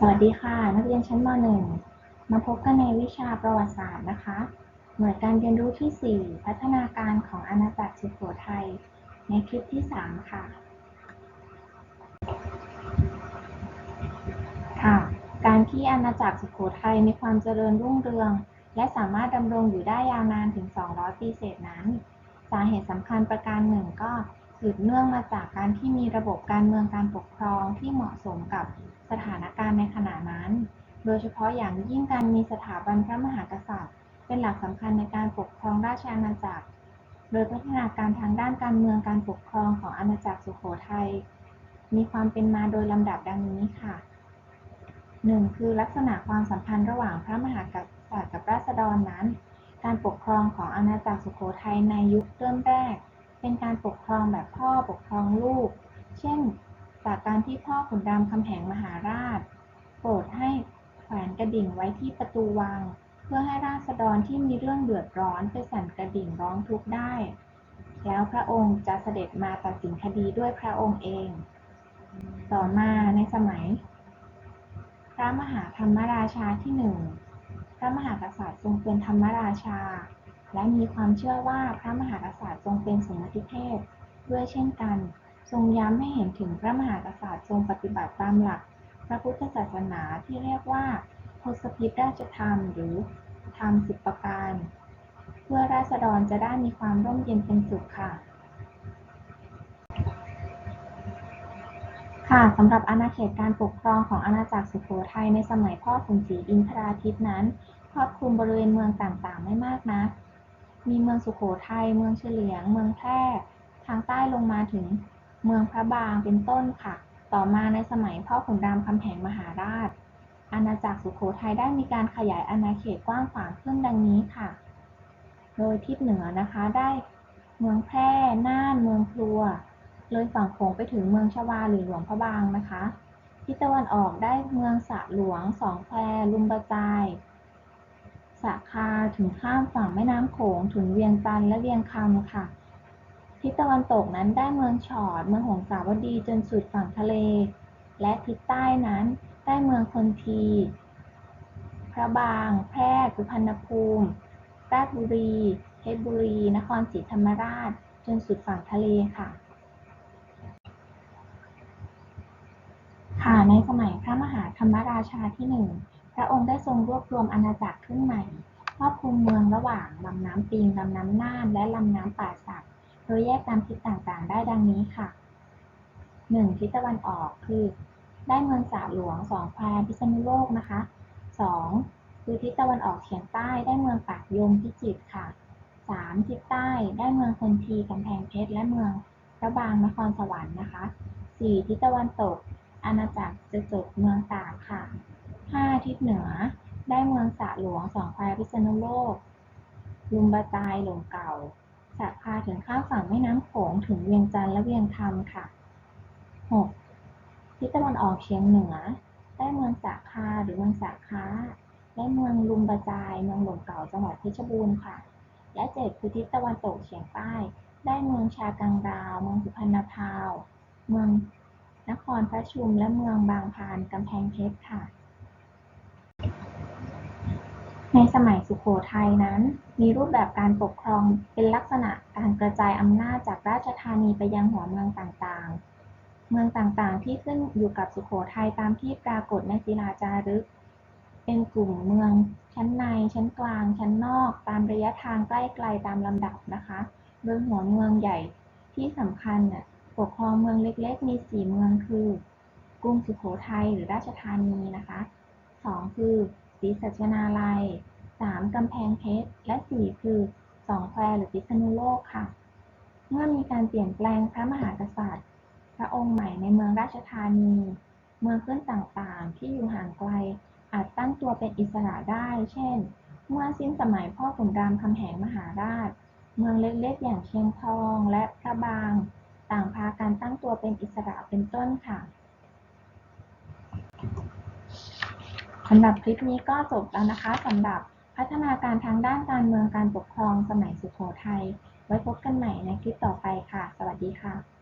สวัสดีค่ะ นักเรียนชั้นม .1 มาพบกันในวิชาประวัติศาสตร์นะคะ หน่วยการเรียนรู้ที่ 4 พัฒนาการของอาณาจักรสุโขทัยในคลิปที่ 3 ค่ะ ค่ะ การที่อาณาจักรสุโขทัยมีความเจริญรุ่งเรือง และสามารถดำรงอยู่ได้ยาวนานถึง 200 ปีเศษนั้น สาเหตุสำคัญประการหนึ่งก็ สืบเนื่องมาจากการที่มีระบบการเมืองการปกครองที่เหมาะสมกับสถานการณ์ในขณะนั้น โดยเฉพาะอย่างยิ่งการมีสถาบันพระมหากษัตริย์ เป็นหลักสำคัญในการปกครองราชอาณาจักร โดยพัฒนาการทางด้านการเมืองการปกครองของอาณาจักรสุโขทัย มีความเป็นมาโดยลำดับดังนี้ค่ะ 1. คือลักษณะความสัมพันธ์ระหว่างพระมหากษัตริย์กับราษฎรนั้น การปกครองของอาณาจักรสุโขทัยในยุคเริ่มแรก เป็นการปกครองแบบพ่อปกครองลูก เช่น จากการที่พ่อขุนรามคำแหงมหาราช โปรดให้แขวนกระดิ่งไว้ที่ประตูวัง เพื่อให้ราษฎรที่มีเรื่องเดือดร้อนไปสั่นกระดิ่งร้องทุกข์ได้ แล้วพระองค์จะเสด็จมาตัดสินคดีด้วยพระองค์เอง ต่อมาในสมัย พระมหาธรรมราชาที่หนึ่งพระมหากษัตริย์ทรงเป็นธรรมราชา และมีความเชื่อว่าพระมหากษัตริย์ทรงเป็นสมณติเทพด้วยเช่นกัน ทรงย้ำให้เห็นถึงพระมหากษัตริย์ทรงปฏิบัติตามหลัก พระพุทธศาสนาที่เรียกว่าทศพิธราชธรรม หรือธรรมสิบประการ เพื่อราษฎรจะได้มีความร่มเย็นเป็นสุขค่ะ ค่ะสำหรับอาณาเขตการปกครองของอาณาจักรสุโขทัยในสมัยพ่อขุนศรีอินทราทิตนั้นครอบคลุมบริเวณเมืองต่างๆ ไม่มากนะัก มีเมืองสุโขทัย เมืองเฉลียง เมืองแพร่ ทางใต้ลงมาถึงเมืองพระบางเป็นต้นค่ะ ต่อมาในสมัยพ่อขุนรามคำแหงมหาราช อาณาจักรสุโขทัยได้มีการขยายอาณาเขตกว้างขวางขึ้นดังนี้ค่ะ โดยทิศเหนือนะคะได้เมืองแพร่ น่าน เมืองพลัว เลยฝั่งโขงไปถึงเมืองชวาหรือหลวงพระบางนะคะ ทิศตะวันออกได้เมืองสะหลวง สองแควลุมบาจายะคาถึงข้ามฝั่งแม่น้ำโขงถึงเวียงจันทร์และเวียงคำค่ะ ทิศตะวันตกนั้นได้เมืองฉอด เมืองหงสาวดีจนสุดฝั่งทะเล และทิศใต้นั้นได้เมืองคนที พระบาง แพร่สุพรรณภูมิราชบุรีเพชรบุรี นครศรีธรรมราช จนสุดฝั่งทะเลค่ะ ค่ะในสมัยพระมหาธรรมราชาที่หนึ่ง พระองค์ได้ทรงรวบรวมอาณาจักรขึ้นใหม่ครอบคลุมเมืองระหว่างลำน้ำปิงลำน้ำน่านและลำน้ำป่าสักโดยแยกตามทิศต่างๆ ได้ดังนี้ค่ะ 1. ทิศตะวันออกคือ ได้เมืองสาหลวงสองแควพิษณุโลกนะคะ 2. คือทิศตะวันออกเฉียงใต้ได้เมืองปากยมพิจิตรค่ะ 3. ทิศใต้ได้เมืองคนทีกำแพงเพชรและเมืองพระบางนครสวรรค์นะคะ 4. ทิศตะวันตก อาณาจักรจะจบเมืองตากค่ะ 5. ทิศเหนือ ได้เมืองสะหลวงสองแควพิษณุโลก ลุมบาจายหลงเก่าสะพาถึงข้ามฝั่งแม่น้ำโขงถึงเวียงจันทร์และเวียงคำค่ะ 6. ทิศตะวันออกเฉียงเหนือ ได้เมืองสะคาหรือเมืองสะค้า และเมืองลุมบาจายเมืองหลงเก่าจังหวัดเพชรบูรณ์ค่ะ และ7คือทิศตะวันตกเฉียงใต้ ได้เมืองชากังดาว เมืองสุพรรณพาว เมืองนครพระชุมและเมืองบางพานกำแพงเพชรค่ะ ในสมัยสุโขทัยนั้น มีรูปแบบการปกครองเป็นลักษณะการกระจายอำนาจจากราชธานีไปยังหัวเมืองต่างๆ เมืองต่างๆ ที่ขึ้นอยู่กับสุโขทัยตามที่ปรากฏในศิลาจารึก เป็นกลุ่มเมือง ชั้นใน ชั้นกลาง ชั้นนอก ตามระยะทางใกล้ไกลตามลำดับนะคะ โดยหัวเมืองใหญ่ที่สำคัญน่ะปกครองเมืองเล็กๆ มีสี่เมืองคือ กรุงสุโขทัยหรือราชธานีนะคะสองคือ ศรีสัชนาลัยสามกำแพงเพชร และสี่คือสองแควหรือพิษณุโลกค่ะ เมื่อมีการเปลี่ยนแปลงพระมหากษัตริย์ พระองค์ใหม่ในเมืองราชธานี เมืองขึ้นต่างๆ ที่อยู่ห่างไกล อาจตั้งตัวเป็นอิสระได้ เช่น เมื่อสิ้นสมัยพ่อขุนรามคำแหงมหาราช เมืองเล็กๆ อย่างเชียงทองและพระบาง ต่างพากันตั้งตัวเป็นอิสระเป็นต้นค่ะ สำหรับคลิปนี้ก็จบแล้วนะคะสำหรับพัฒนาการทางด้านการเมืองการปกครองสมัยสุโขทัย ไว้พบกันใหม่ในคลิปต่อไปค่ะ สวัสดีค่ะ